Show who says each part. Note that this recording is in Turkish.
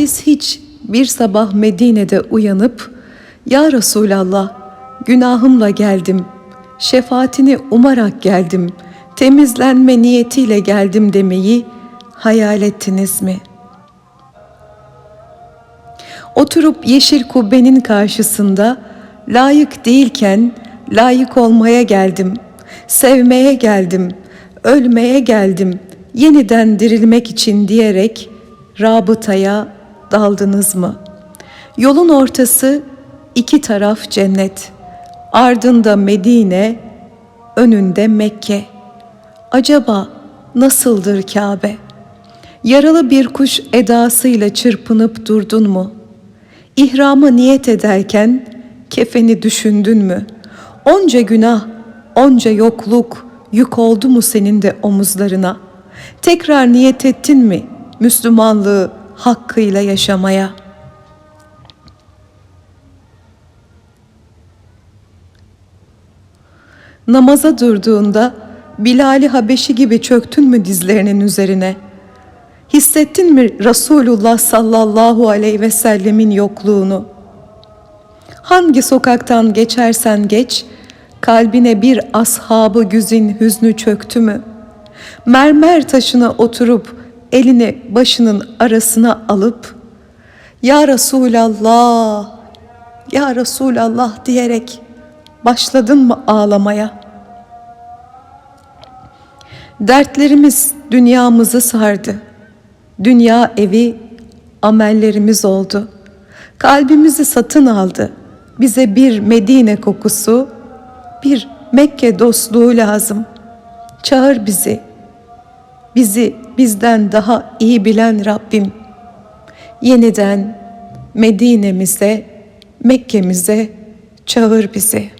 Speaker 1: Biz hiç bir sabah Medine'de uyanıp Ya Resulallah günahımla geldim, şefaatini umarak geldim, temizlenme niyetiyle geldim demeyi hayal ettiniz mi? Oturup yeşil kubbenin karşısında layık değilken layık olmaya geldim, sevmeye geldim, ölmeye geldim, yeniden dirilmek için diyerek rabıtaya daldınız mı? Yolun ortası iki taraf cennet. Ardında Medine, önünde Mekke. Acaba nasıldır Kabe? Yaralı bir kuş edasıyla çırpınıp durdun mu? İhrama niyet ederken kefeni düşündün mü? Onca günah, onca yokluk yük oldu mu senin de omuzlarına? Tekrar niyet ettin mi Müslümanlığı hakkıyla yaşamaya?'' Namaza durduğunda Bilal-i Habeşi gibi çöktün mü dizlerinin üzerine? Hissettin mi Resulullah sallallahu aleyhi ve sellemin yokluğunu? Hangi sokaktan geçersen geç, kalbine bir ashabı güzin hüznü çöktü mü? Mermer taşına oturup elini başının arasına alıp Ya Resulallah, Ya Resulallah diyerek başladın mı ağlamaya? Dertlerimiz dünyamızı sardı. Dünya evi amellerimiz oldu. Kalbimizi satın aldı. Bize bir Medine kokusu, bir Mekke dostluğu lazım. Çağır bizi. Bizi bizden daha iyi bilen Rabbim. Yeniden Medine'mize, Mekke'mize çağır bizi.''